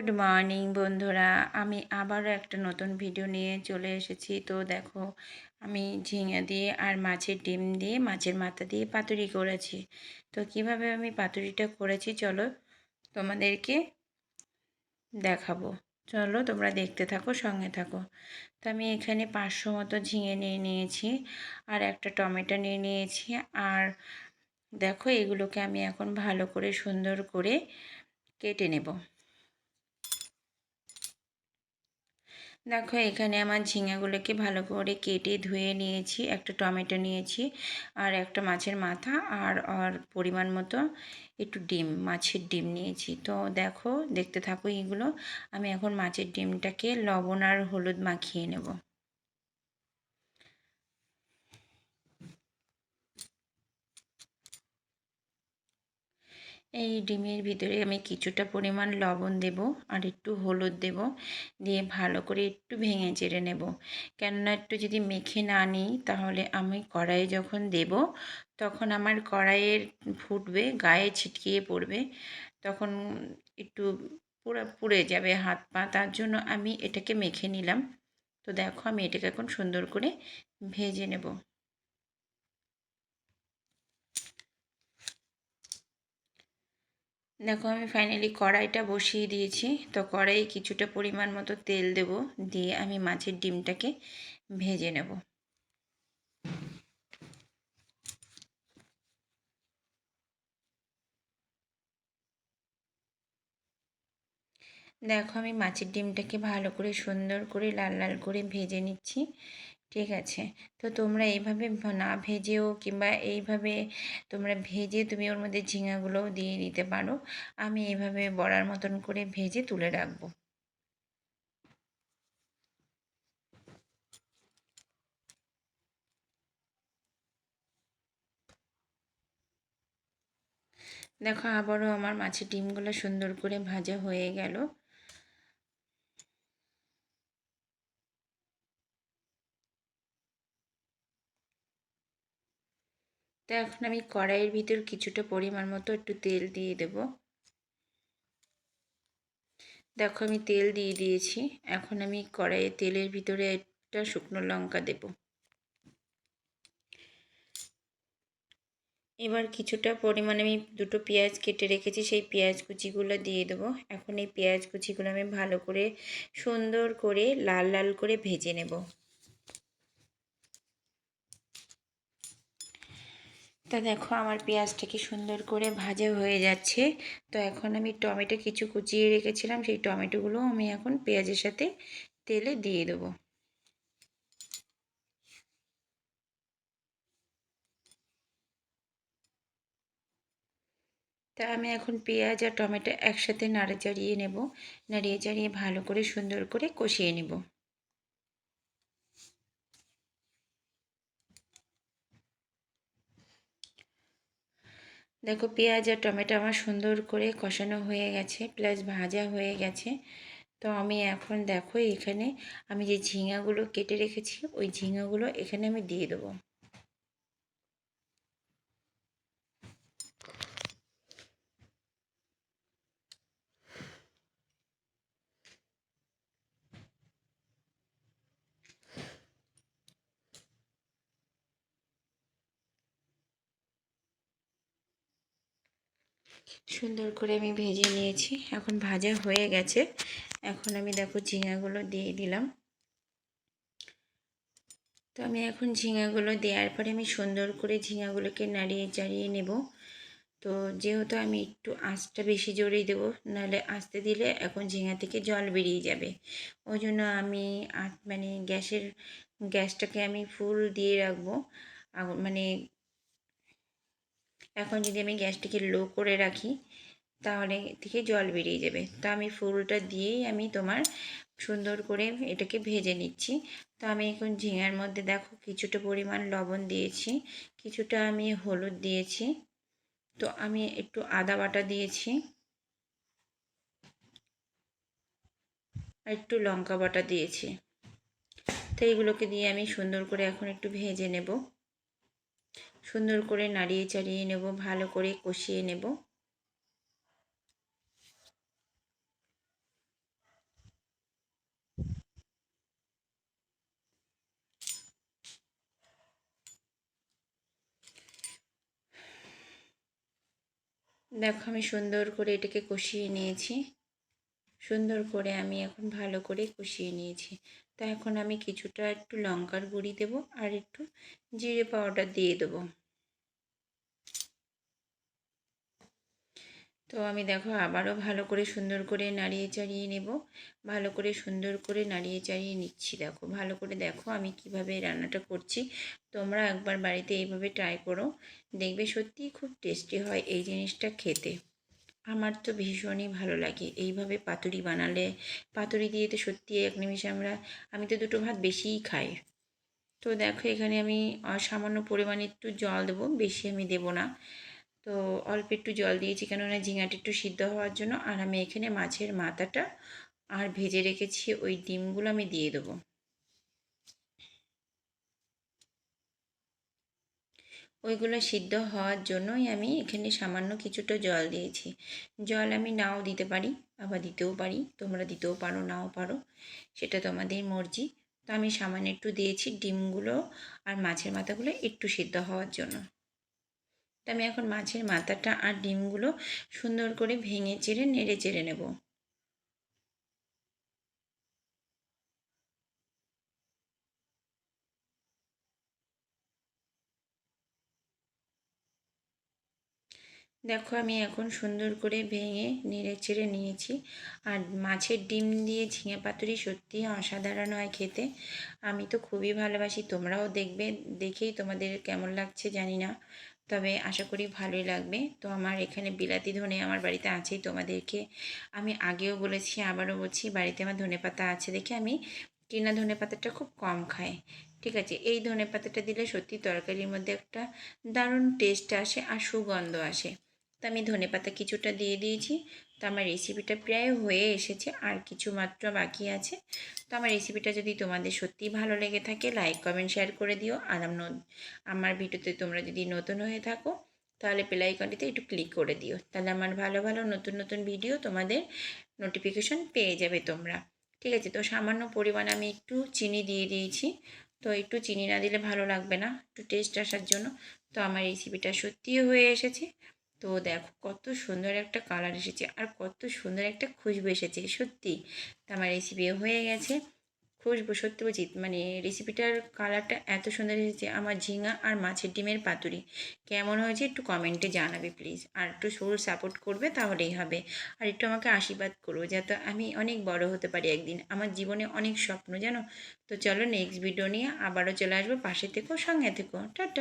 Good morning বন্ধুরা। আমি আবারও একটা নতুন ভিডিও নিয়ে চলে এসেছি। তো দেখো, আমি ঝিঙে দিয়ে আর মাছের ডিম দিয়ে, মাছের মাথা দিয়ে পাতুরি করেছি। তো কীভাবে আমি পাতুরিটা করেছি চলো তোমাদেরকে দেখাবো। চলো তোমরা দেখতে থাকো, সঙ্গে থাকো। তো আমি এখানে পাঁচশো মতো ঝিঙে নিয়ে নিয়েছি আর একটা টমেটো নিয়ে নিয়েছি। আর দেখো, এগুলোকে আমি এখন ভালো করে সুন্দর করে কেটে নেব। দেখো, এখানে আমার ঝিঙাগুলোকে ভালো করে কেটে ধুয়ে নিয়েছি। একটা টমেটো নিয়েছি আর একটা মাছের মাথা আর আর পরিমাণ মতো একটু ডিম, মাছের ডিম নিয়েছি। তো দেখো, দেখতে থাকো এগুলো। আমি এখন মাছের ডিমটাকে লবণ আর হলুদ মাখিয়ে নেব। এই ডিমের ভিতরে আমি কিছুটা পরিমাণ লবণ দেব আর একটু হলুদ দেব, দিয়ে ভালো করে একটু ভেঙে চেড়ে নেব। কেননা একটু যদি মেখে না নিই, তাহলে আমি কড়াইয়ে যখন দেব, তখন আমার কড়াইয়ের ফুটবে, গায়ে ছিটকিয়ে পড়বে, তখন একটু পুরো পুড়ে যাবে হাত পা। তার জন্য আমি এটাকে মেখে নিলাম। তো দেখো আমি এটাকে এখন সুন্দর করে ভেজে নেব। দেখো, আমি ফাইনালি কড়াইটা বসিয়ে দিয়েছি। তো কড়াই কিছুটা পরিমাণ মতো তেল দেব, দিয়ে আমি মাছের ডিমটাকে ভেজে নেব। দেখো, আমি মাছের ডিমটাকে ভালো করে সুন্দর করে লাল লাল করে ভেজে নিচ্ছি। ঠিক আছে। তো তোমরা এইভাবে না ভেজেও কিংবা এইভাবে তোমরা ভেজে তুমি ওর মধ্যে ঝিঙাগুলোও দিয়ে দিতে পারো। আমি এইভাবে বড়ার মতন করে ভেজে তুলে রাখব। দেখো আবারও আমার মাছের ডিমগুলো সুন্দর করে ভাজা হয়ে গেল। তো এখন আমি কড়াইয়ের ভিতর কিছুটা পরিমাণ মতো একটু তেল দিয়ে দেব। দেখো আমি তেল দিয়ে দিয়েছি। এখন আমি কড়াইয়ে তেলের ভিতরে একটা শুকনো লঙ্কা দেব। এবার কিছুটা পরিমাণে আমি দুটো পেঁয়াজ কেটে রেখেছি, সেই পেঁয়াজ কুচিগুলো দিয়ে দেবো। এখন এই পেঁয়াজ কুচিগুলো আমি ভালো করে সুন্দর করে লাল লাল করে ভেজে নেব। তা দেখো আমার পেঁয়াজটা কি সুন্দর করে ভাজা হয়ে যাচ্ছে। তো এখন আমি টমেটো কিছু কুচিয়ে রেখেছিলাম, সেই টমেটোগুলো আমি এখন পেঁয়াজের সাথে তেলে দিয়ে দেবো। তা আমি এখন পেঁয়াজ আর টমেটো একসাথে নাড়ে চাড়িয়ে নেব, নাড়িয়ে চাড়িয়ে ভালো করে সুন্দর করে কষিয়ে নেব। দেখো, পেঁয়াজ আর টমেটো আমার সুন্দর করে কষানো হয়ে গেছে প্লাস ভাজা হয়ে গেছে। তো আমি এখন দেখো, এখানে আমি যে ঝিঙাগুলো কেটে রেখেছি, ওই ঝিঙাগুলো এখানে আমি দিয়ে দেবো। সুন্দর করে আমি ভেজে নিয়েছি। এখন ভাজা হয়ে গেছে। এখন আমি দেখো ঝিঙাগুলো দিয়ে দিলাম। তো আমি এখন ঝিঙাগুলো দেওয়ার পরে আমি সুন্দর করে ঝিঙাগুলোকে নাড়িয়ে চাড়িয়ে নেব। তো যেহেতু আমি একটু আঁচটা বেশি জোরেই দেবো, নাহলে আস্তে দিলে এখন ঝিঙা থেকে জল বেরিয়ে যাবে। ওই জন্য আমি মানে গ্যাসের গ্যাসটাকে আমি ফুল দিয়ে রাখব। মানে এখন যদি আমি গ্যাসটিকে লো করে রাখি, তাহলে থেকে জল বেরিয়ে যাবে। তো আমি ফুলটা দিয়েই আমি তোমার সুন্দর করে এটাকে ভেজে নিচ্ছি। তো আমি এখন ঝিঙার মধ্যে দেখো কিছুটা পরিমাণ লবণ দিয়েছি, কিছুটা আমি হলুদ দিয়েছি। তো আমি একটু আদা বাটা দিয়েছি একটু লঙ্কা বাটা দিয়েছি। তো এইগুলোকে দিয়ে আমি সুন্দর করে এখন একটু ভেজে নেব। সুন্দর করে নাড়িয়ে চাড়িয়ে নেব, ভালো করে কষিয়ে নেব। দেখো আমি সুন্দর করে এটাকে কষিয়ে নিয়েছি। সুন্দর করে আমি এখন ভালো করে কষিয়ে নিয়েছি। তা এখন আমি কিছুটা একটু লঙ্কার গুঁড়ি দেব আর একটু জিরে পাউডার দিয়ে দেবো। তো আমি দেখো আবারও ভালো করে সুন্দর করে নাড়িয়ে চাড়িয়ে নেব। ভালো করে সুন্দর করে নাড়িয়ে চাড়িয়ে নিচ্ছি দেখো। ভালো করে দেখো আমি কীভাবে রান্নাটা করছি। তোমরা একবার বাড়িতে এইভাবে ট্রাই করো। দেখবে সত্যিই খুব টেস্টি হয় এই জিনিসটা খেতে। আমার তো ভীষণই ভালো লাগে এইভাবে পাতুরি বানালে। পাতুরি দিয়ে তো সত্যি এক নিমিষে আমরা, আমি তো দুটো ভাত বেশিই খাই। তো দেখো এখানে আমি সামান্য পরিমাণে একটু জল দেবো, বেশি আমি দেবো না। তো অল্প একটু জল দিয়েছি কেননা ঝিঙাটা একটু সিদ্ধ হওয়ার জন্য আর আমি এখানে মাছের মাথাটা আর ভেজে রেখেছি, ওই ডিমগুলো আমি দিয়ে দেবো। ওইগুলো সিদ্ধ হওয়ার জন্যই আমি এখানে সামান্য কিছুটা জল দিয়েছি। জল আমি নাও দিতে পারি, আবার দিতেও পারি, তোমরা দিতেও পারো, নাও পারো, সেটা তোমাদের মর্জি। তো আমি সামান্য একটু দিয়েছি ডিমগুলো আর মাছের মাথাগুলো একটু সিদ্ধ হওয়ার জন্য। আমি এখন মাছের মাথাটা আর ডিমগুলো সুন্দর করে ভেঙে চেড়ে, নেড়ে চেড়ে নেব। দেখো আমি এখন সুন্দর করে ভেঙে, নেড়ে চেড়ে নিয়েছি। আর মাছের ডিম দিয়ে ঝিঙে পাতুরি সত্যি অসাধারণ হয় খেতে। আমি তো খুবই ভালোবাসি, তোমরাও দেখবে, দেখেই তোমাদের কেমন লাগছে জানি না। তবে আশা করি ভালোই লাগবে। তো আমার এখানে বিলাতি ধনে আমার বাড়িতে আছেই তোমাদেরকে। আমি আগেও বলেছি, আবারও বলছি, বাড়িতে আমার ধনে পাতা আছে দেখে আমি কিনা ধনে পাতাটা খুব কম খাই ঠিক আছে, এই ধনে পাতাটা দিলে সত্যি তরকারির মধ্যে একটা দারুণ টেস্ট আসে আর সুগন্ধ আসে। তো আমি ধনে পাতা কিছুটা দিয়ে দিয়েছি। তো আমার রেসিপিটা প্রায় হয়ে এসেছে, আর কিছু মাত্র বাকি আছে। তো আমার রেসিপিটা যদি তোমাদের সত্যিই ভালো লেগে থাকে লাইক কমেন্ট শেয়ার করে দিও। আর আমার ভিডিওতে তোমরা যদি নতুন হয়ে থাকো, তাহলে প্লাইকনটিতে একটু ক্লিক করে দিও। তাহলে আমার ভালো ভালো, নতুন নতুন ভিডিও তোমাদের নোটিফিকেশন পেয়ে যাবে তোমরা। ঠিক আছে? তো সামান্য পরিমাণে আমি একটু চিনি দিয়ে দিয়েছি। তো একটু চিনি না দিলে ভালো লাগবে না, একটু টেস্ট আসার জন্য। তো আমার রেসিপিটা সত্যিই হয়ে এসেছে। তো দেখো, কত সুন্দর একটা কালার এসেছে আর কত সুন্দর একটা খুশবু এসেছে, সত্যি। তো আমার রেসিপি হয়ে গেছে। খুশবু, সত্যি বলছি মানে রেসিপিটার কালারটা এত সুন্দর এসেছে, আমার ঝিঙা আর মাছের ডিমের পাতুরি। কেমন হয়েছে একটু কমেন্টে জানাবে প্লিজ আর একটু সরু সাপোর্ট করবে তাহলেই হবে। আর একটু আমাকে আশীর্বাদ করব যাতে আমি অনেক বড় হতে পারি একদিন। আমার জীবনে অনেক স্বপ্ন, জানো? তো চলো নেক্সট ভিডিও নিয়ে আবারও চলে আসব। পাশে থেকো, সঙ্গে থেকো। টাটা।